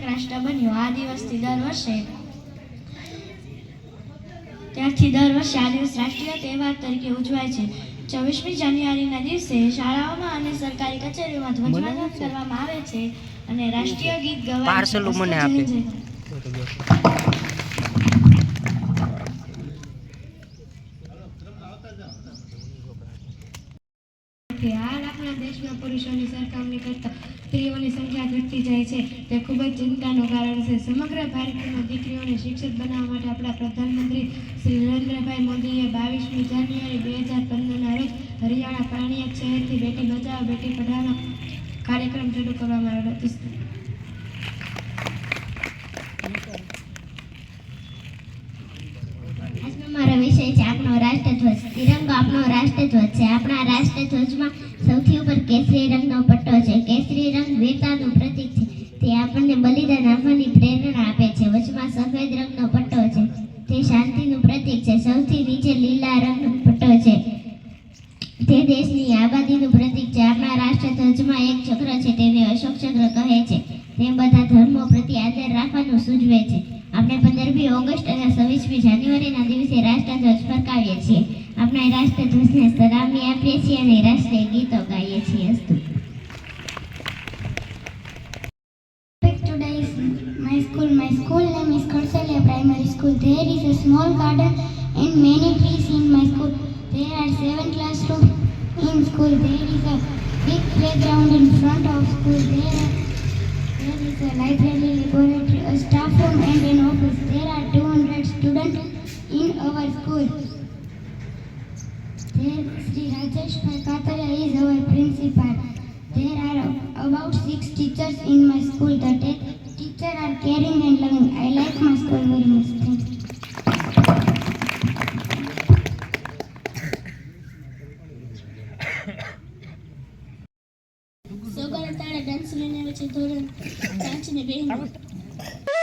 પ્રજાસત્તાક રાષ્ટ્ર બન્યું. આ દિવસથી દર વર્ષે ત્યારથી દર વર્ષે આ દિવસ રાષ્ટ્રીય તહેવાર તરીકે ઉજવાય છે. છવ્વીસમી જાન્યુઆરીના દિવસે શાળાઓમાં અને સરકારી કચેરીઓમાં ધ્વજવંદન કરવામાં આવે છે અને રાષ્ટ્રીય ગીત ગવાય મને આપે. કે હાલ આપણા દેશમાં પુરુષોની સરખામણી કરતા ઘટતી જાય છે. તે ખૂબ જ ચિંતાનું કારણ છે. સમગ્ર ભારતમાં દીકરીઓને શિક્ષિત બનાવવા માટે આપણા પ્રધાનમંત્રી શ્રી નરેન્દ્રભાઈ મોદીએ બાવીસમી જાન્યુઆરી બે હજાર પંદરના રોજ હરિયાણા પાણીયા શહેરથી બેટી બચાવો, બેટી પઢાઓનો કાર્યક્રમ શરૂ કરવામાં આવ્યો હતો. વિષય છે આપણો રાષ્ટ્રધ્વજ. તિરંગો આપણો રાષ્ટ્રધ્વજ છે. આપણા રાષ્ટ્રધ્વજમાં સૌથી ઉપર કેસરી રંગનો પટ્ટો છે. કેસરી રંગ વીરતાનું પ્રતીક છે. તે આપણને બલિદાન આપવાની પ્રેરણા આપે છે. વચમાં સફેદ રંગનો પટ્ટો છે. તે શાંતિનું પ્રતીક છે. સૌથી નીચે લીલા રંગનો પટ્ટો છે. તે દેશની આબાદીનું પ્રતીક છે. આપણા રાષ્ટ્રધ્વજમાં એક ચક્ર છે. તેને અશોક ચક્ર કહે છે. તે બધા ધર્મો પ્રત્યે આદર રાખવાનું સૂચવે છે. પંદરમી ઓગસ્ટ અને છવ્વીસમી જાન્યુઆરીના દિવસે રાષ્ટ્રધ્વજ ફરકાવીએ છીએ આપણે રાષ્ટ્રધ્વજને સલામી આપીએ છીએ અને રાષ્ટ્રીય ગીતો ગાઈએ છીએ અસ્તુ my school. My school name is Kursalia Primary School. There is a small garden and many trees in my school. There are seven classrooms in school. There is a big playground in front of school. There, there is a library, laboratory, a staff room and an office. There are 200 students in our school. There, Sri Rajesh Kataria is our principal. There are about six teachers in my school. The te- teachers are caring and loving. I like my school very much. Thank you. સોગન તાળે dance લઈને આવે છે ધોરણ પાંચ ને બે Amen.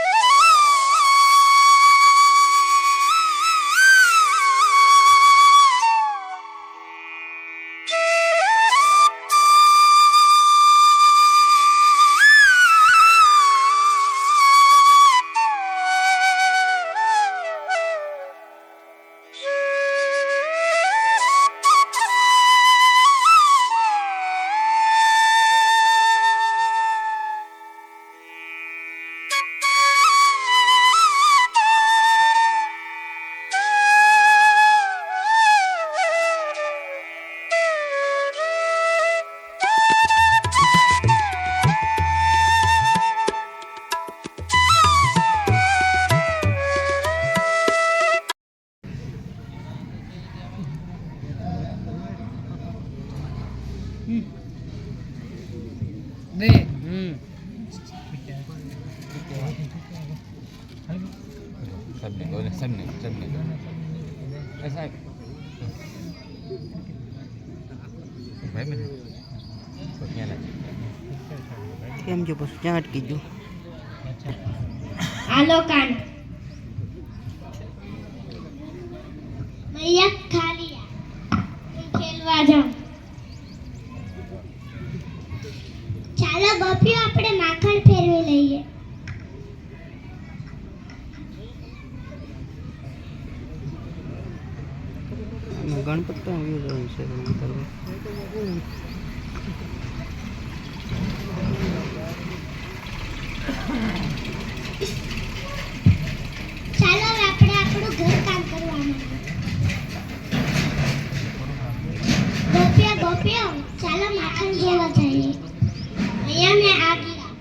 सबने बोले सबने सबने ऐसा है भाई मैंने तो क्या लगा કેમ જો પછી ક્યાં અટકી ગયું આલોકાન મૈયા ખાલિયા હું ખેલવા જાઉં ચાલો ગોપીઓ આપણે માખણ આમાં ગણપત તો આવી રહ્યું છે રમત કરવા. ચાલો હવે આપણે આપણું ઘર કામ કરવા માંડીએ ગોપીઓ ગોપીઓ ચાલો માખણ લેવા જઈએ અહીંયા મેં આ ગયા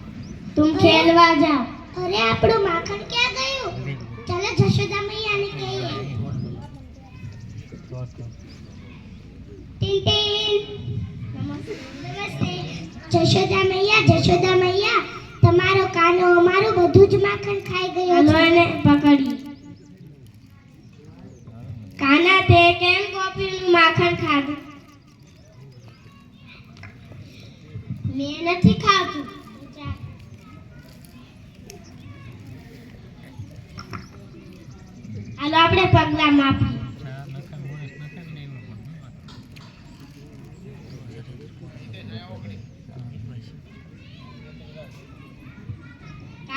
તુમ ખેલવા જાઓ અરે આપણું માખણ ક્યાં ગયું ચાલો જશોદા મૈયાને કહીએ ટીન નમસ્તે જશોદા મૈયા જશોદા મૈયા તમારો કાનો અમારું બધું જ માખણ ખાઈ ગયો છે. એને પકડી. કાના તે કેમ કોપીનું માખણ ખાધું? મેં નથી ખાધું. હાલો આપણે પગલા માપીએ.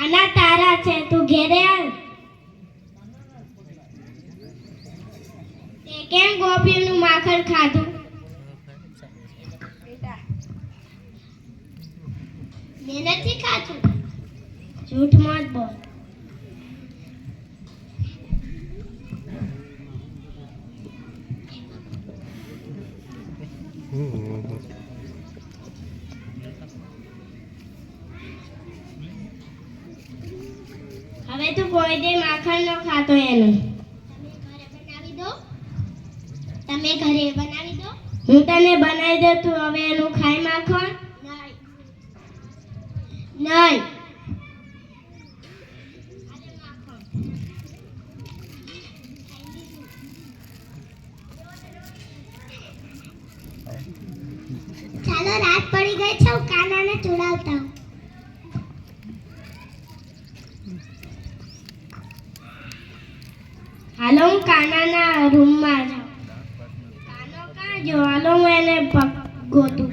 આના તારા છે, તું ઘેરે આવ. તે કેમ ગોપીનું માખણ ખાધું? મેં નથી ખાધું. જૂઠ મત બોલ. હમ. હવે તું કોઈ દે માખણ ન ખાતો એનું. તમે ઘરે બનાવી દો. તમે ઘરે બનાવી દો. હું તને બનાવી દઉં તું હવે એનું ખાઈ માખણ? નહીં. નહીં. ચાલો રાત પડી ગઈ છે હું કાનાને ચુડાવતા હું હાલો હું કાનાના રૂમમાં જાઉં કાનો કાં જો હાલો હું એને પગ ગોતું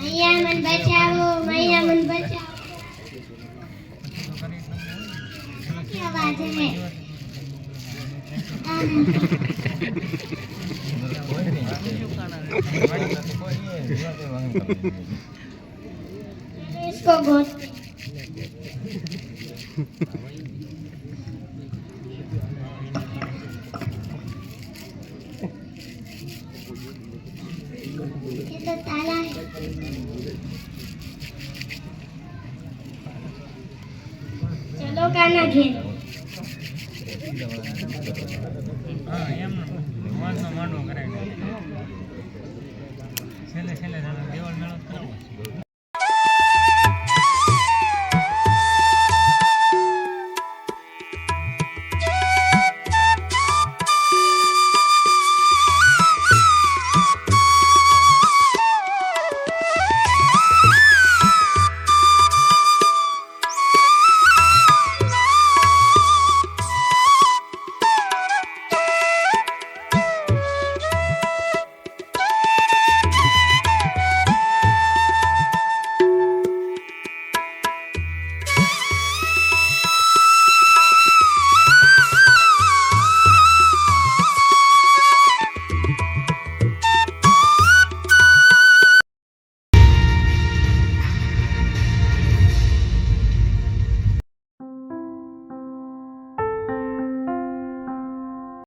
મૈયા મન બચાવો મૈયા મન બચાવો क्या आवाज है इसको बहुत तो ताला चलो काना घेर हाँ एम मान मान करे કરાય છેલ્લે છેલ્લે દેવળ મેળો જ કરવો